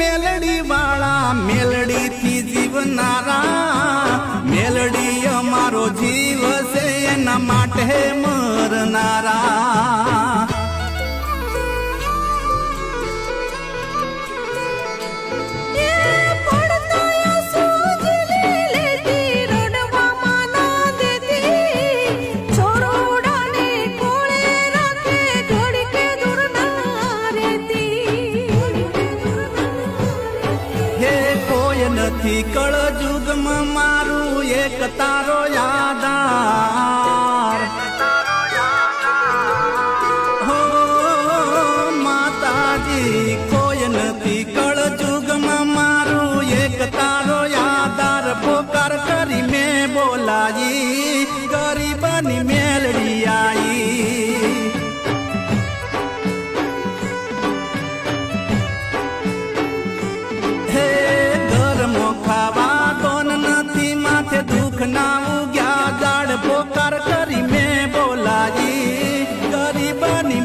મેલડી વાળા મેલડી થી જીવનારા. મેલડી અમારો જીવ. નથી કળ જુગમાં મારું એક તારો યાદાર. હો, માતાજી, કોઈ નથી કળ જુગમાં મારું એક તારો યાદાર. પોકાર કરી મેં બોલાવી, ગરીબની મેલડી ખાવા કોન નથી માથે દુખ ના ઉગ્યા. જાડ પોકાર કરી મેં બોલાજી ગરીબની